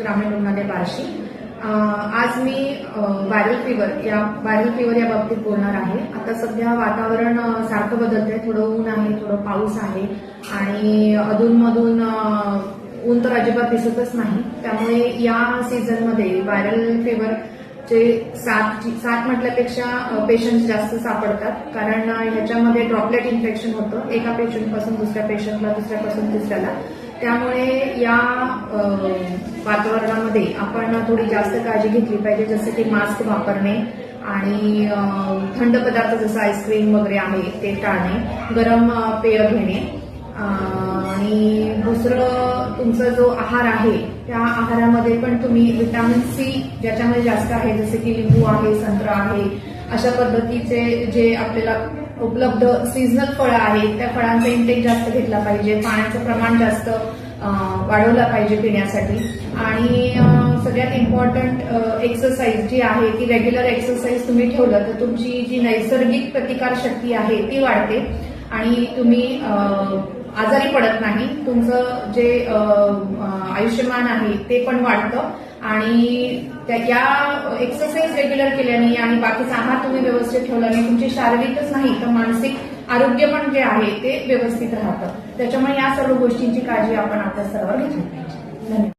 ग्रामीण रुग्णालय बार्शी. आज मी व्हायरल फिवर या व्हायरल फिवर या बाबतीत बोलणार आहे. आता सध्या वातावरण सारखं बदलतंय. थोडं ऊन आहे थोडं पाऊस आहे. आणि अधूनमधून ऊन तर अजिबात दिसतच नाही. त्यामुळे या सीझनमध्ये व्हायरल फिवर जे सात सात म्हटल्यापेक्षा पेशंट जास्त सापडतात. कारण ह्याच्यामध्ये ड्रॉपलेट इन्फेक्शन होतं. एका पेशंटपासून दुसऱ्या पेशंटला दुसऱ्यापासून तिसऱ्याला. त्यामुळे या वातावरणामध्ये आपण थोडी जास्त काळजी घेतली पाहिजे जसं की मास्क वापरणे आणि थंड पदार्थ जसं आईस्क्रीम वगैरे आहे ते टाळणे गरम पेय घेणे. आणि दुसरं तुमचा जो आहार आहे त्या आहारामध्ये पण तुम्ही विटॅमिन सी ज्याच्यामध्ये जास्त आहे जसे की लिंबू आहे संत्रा आहे अशा पद्धतीचे जे आपल्याला उपलब्ध सीझनल फळं आहेत त्या फळांचा इंटेक जास्त घेतला पाहिजे पाण्याचं प्रमाण जास्त वाढवलं पाहिजे पिण्यासाठी. आणि सगळ्यात इम्पॉर्टंट एक्सरसाइज जी आहे ती रेग्युलर एक्सरसाइज तुम्ही ठेवलं तर तुमची जी नैसर्गिक प्रतिकारशक्ती आहे ती वाढते. आणि तुम्ही आजारी पडत नाही तुमचं जे आयुष्यमान आहे ते पण वाढतं. आणि त्या या एक्सरसाइज रेग्युलर केल्याने आणि बाकीचा आहार तुम्ही व्यवस्थित ठेवल्याने तुमची शारीरिकच नाही तर मानसिक आरोग्य पण जे आहे ते व्यवस्थित राहतं. त्याच्यामुळे या सर्व गोष्टींची काळजी आपण आपल्या स्तरावर घेतली पाहिजे. धन्यवाद.